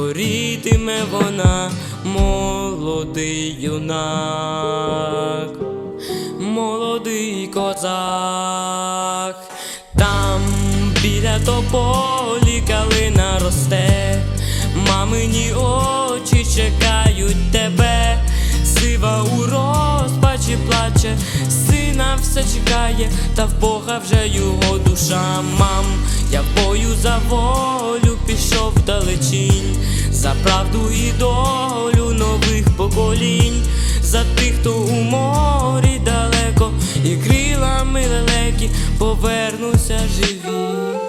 горітиме вона, молодий юнак, молодий козак, там біля тополі калина росте, мамині очі чекають тебе, сива у розпачі плаче, сина все чекає, та в Бога вже його душа, мам, я бою за волю пішов вдалечінь, за правду і долю нових поколінь, за тих, хто у морі далеко, і крилами лелеки повернуться живі.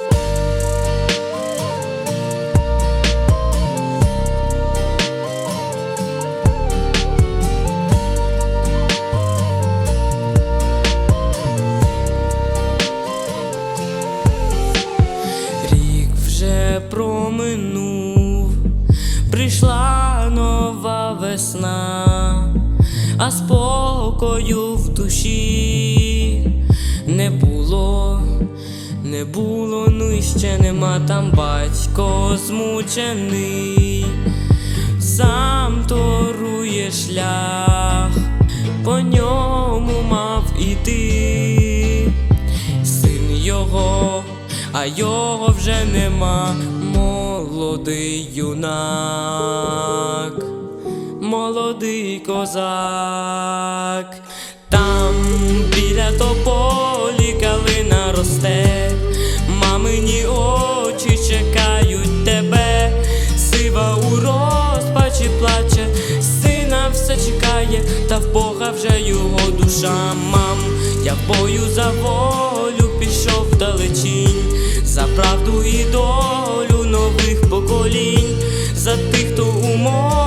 Проминув, прийшла нова весна, а спокою в душі не було, не було, ну і ще нема. Там батько змучений, сам торує шлях, по ньому мав іти син його, а його вже нема, молодий юнак, молодий козак, там біля тополі калина росте, мамині очі чекають тебе, сива у розпачі плаче, сина все чекає, та в Бога вже його душа, мам, я бою за волю правду і долю нових поколінь, за тих, хто умов.